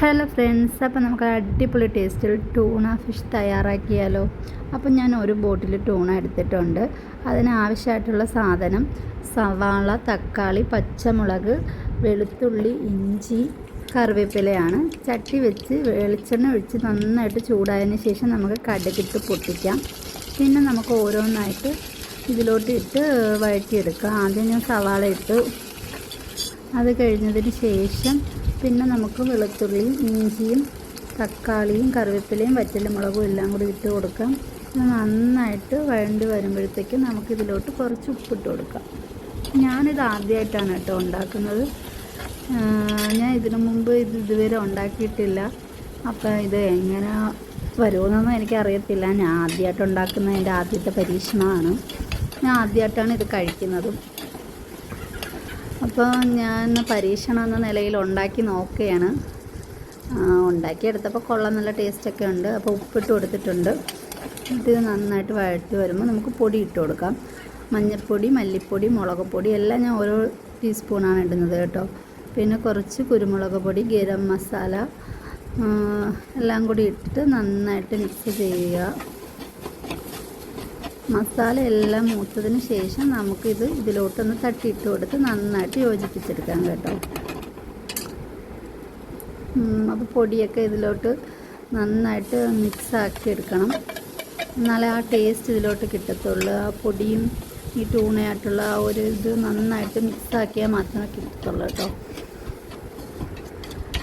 Hello friends അപ്പോൾ നമുക്ക് അടിപൊളി ടേസ്റ്റിൽ ടൂണ ഫിഷ് തയ്യാറാക്കിയാലോ. അപ്പോൾ ഞാൻ ഒരു ബോട്ടിൽ ടൂണ എടുത്തിട്ടുണ്ട്. അതിനാവശ്യമായിട്ടുള്ള സാധനം സവാള തക്കാളി പച്ചമുളക് വെളുത്തുള്ളി ഇഞ്ചി കറിവേപ്പിലയാണ്. ചട്ടി വെച്ച് വെളിച്ചെണ്ണ ഒഴിച്ച് നന്നായിട്ട് ചൂടായതിന് ശേഷം നമുക്ക് കടുകിട്ട് പൊട്ടിക്കാം. പിന്നെ നമുക്ക് ഓരോന്നായിട്ട് ഇതിലോട്ട് ഇട്ട് വഴറ്റിയെടുക്കാം. ആദ്യം ഞാൻ സവാള ഇട്ടു. അത് കഴിഞ്ഞതിന് ശേഷം പിന്നെ നമുക്ക് വെളുത്തുള്ളിയും ഇഞ്ചിയും തക്കാളിയും കറിവേപ്പിലയും വറ്റലുമുളകും എല്ലാം കൂടി ഇട്ട് കൊടുക്കാം. നന്നായിട്ട് വഴണ്ടി വരുമ്പോഴത്തേക്കും നമുക്കിതിലോട്ട് കുറച്ച് ഉപ്പിട്ട് കൊടുക്കാം. ഞാനിത് ആദ്യമായിട്ടാണ് കേട്ടോ ഉണ്ടാക്കുന്നത്. ഞാൻ ഇതിനു മുമ്പ് ഇത് ഇതുവരെ ഉണ്ടാക്കിയിട്ടില്ല. അപ്പോൾ ഇത് എങ്ങനെ വരുമെന്നൊന്നും എനിക്കറിയത്തില്ല. ഞാൻ ആദ്യമായിട്ട് ഉണ്ടാക്കുന്ന എന്റെ ആദ്യത്തെ പരീക്ഷണമാണ്. ഞാൻ ആദ്യമായിട്ടാണ് ഇത് കഴിക്കുന്നതും. അപ്പോൾ ഞാൻ പരീക്ഷണം എന്ന നിലയിൽ ഉണ്ടാക്കി നോക്കുകയാണ്. ഉണ്ടാക്കിയെടുത്തപ്പോൾ കൊള്ളാം നല്ല ടേസ്റ്റൊക്കെ ഉണ്ട്. അപ്പോൾ ഉപ്പിട്ട് കൊടുത്തിട്ടുണ്ട്. ഇത് നന്നായിട്ട് വഴറ്റി വരുമ്പോൾ നമുക്ക് പൊടി ഇട്ട് കൊടുക്കാം. മഞ്ഞൾപ്പൊടി മല്ലിപ്പൊടി മുളക് പൊടി എല്ലാം ഞാൻ ഓരോ ടീസ്പൂണാണ് ഇടുന്നത് കേട്ടോ. പിന്നെ കുറച്ച് കുരുമുളക് പൊടി ഗരം മസാല എല്ലാം കൂടി ഇട്ടിട്ട് നന്നായിട്ട് മിക്സ് ചെയ്യുക. മസാല എല്ലാം മൂത്തതിന് ശേഷം നമുക്കിത് ഇതിലോട്ടൊന്ന് തട്ടിയിട്ട് കൊടുത്ത് നന്നായിട്ട് യോജിപ്പിച്ചെടുക്കാം കേട്ടോ. അപ്പോൾ പൊടിയൊക്കെ ഇതിലോട്ട് നന്നായിട്ട് മിക്സാക്കി എടുക്കണം. എന്നാലേ ആ ടേസ്റ്റ് ഇതിലോട്ട് കിട്ടത്തുള്ളൂ. ആ പൊടിയും ഈ ടൂണയായിട്ടുള്ള ആ ഒരു ഇത് നന്നായിട്ട് മിക്സാക്കിയാൽ മാത്രമേ കിട്ടത്തുള്ളൂ കേട്ടോ.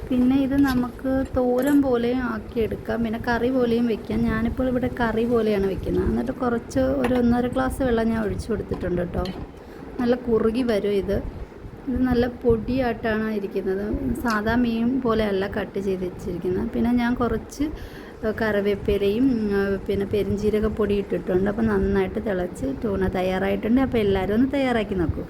പിന്നെ ഇത് നമുക്ക് തോരൻ പോലെയും ആക്കിയെടുക്കാം പിന്നെ കറി പോലെയും വെക്കാം. ഞാനിപ്പോൾ ഇവിടെ കറി പോലെയാണ് വെക്കുന്നത്. എന്നിട്ട് കുറച്ച് ഒരു ഒന്നര ഗ്ലാസ് വെള്ളം ഞാൻ ഒഴിച്ചു കൊടുത്തിട്ടുണ്ട് കേട്ടോ. നല്ല കുറുകി വരും ഇത്. ഇത് നല്ല പൊടിയായിട്ടാണ് ഇരിക്കുന്നത്. സാധാ മീൻ പോലെയല്ല കട്ട് ചെയ്ത് വെച്ചിരിക്കുന്നത്. പിന്നെ ഞാൻ കുറച്ച് കറിവേപ്പിലയും പിന്നെ പെരിഞ്ജീരക പൊടി ഇട്ടിട്ടുണ്ട്. അപ്പോൾ നന്നായിട്ട് തിളച്ച് ടൂണ തയ്യാറായിട്ടുണ്ട്. അപ്പോൾ എല്ലാവരും ഒന്ന് തയ്യാറാക്കി നോക്കൂ.